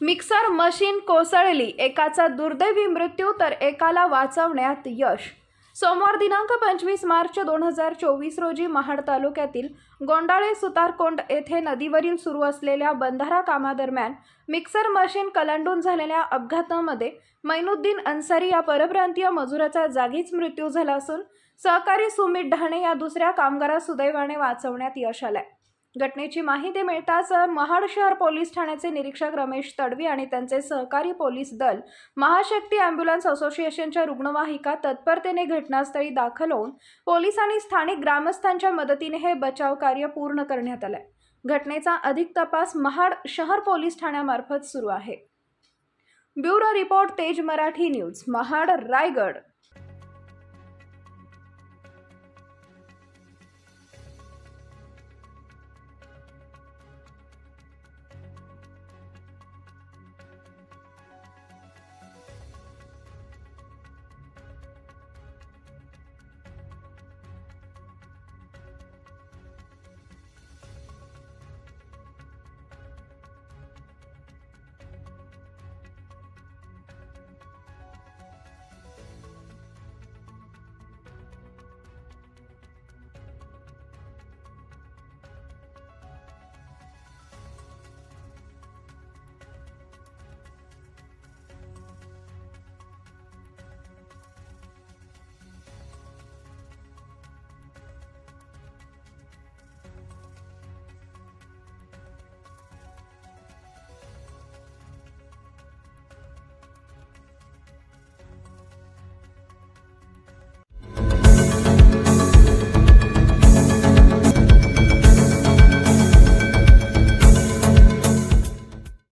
Mixer machine कोसळली एकाचा दुर्दैवी मृत्यू तर एकाला वाचवण्यात यश. सोमवार दिनांक पंचवीस मार्च दोन हजार चोवीस रोजी महाड तालुक्यातील गोंडाळे सुतारकोंड येथे नदीवरील सुरू असलेल्या बंधारा कामादरम्यान मिक्सर मशीन कलांडून झालेल्या अपघातामध्ये मैनुद्दीन अन्सारी या परप्रांतीय मजुराचा जागीच मृत्यू झाला असून सहकारी सुमित ढाणे या दुसऱ्या कामगारास सुदैवाने वाचवण्यात यश आलंय. घटनेची माहिती मिळताच महाड शहर पोलीस ठाण्याचे निरीक्षक रमेश तडवी आणि त्यांचे सहकारी पोलीस दल महाशक्ती अँब्युलन्स असोसिएशनच्या रुग्णवाहिका तत्परतेने घटनास्थळी दाखल होऊन पोलीस आणि स्थानिक ग्रामस्थांच्या मदतीने हे बचाव कार्य पूर्ण करण्यात आलंय. घटनेचा अधिक तपास महाड शहर पोलीस ठाण्यामार्फत सुरू आहे. ब्युरो रिपोर्ट तेज मराठी न्यूज महाड रायगड.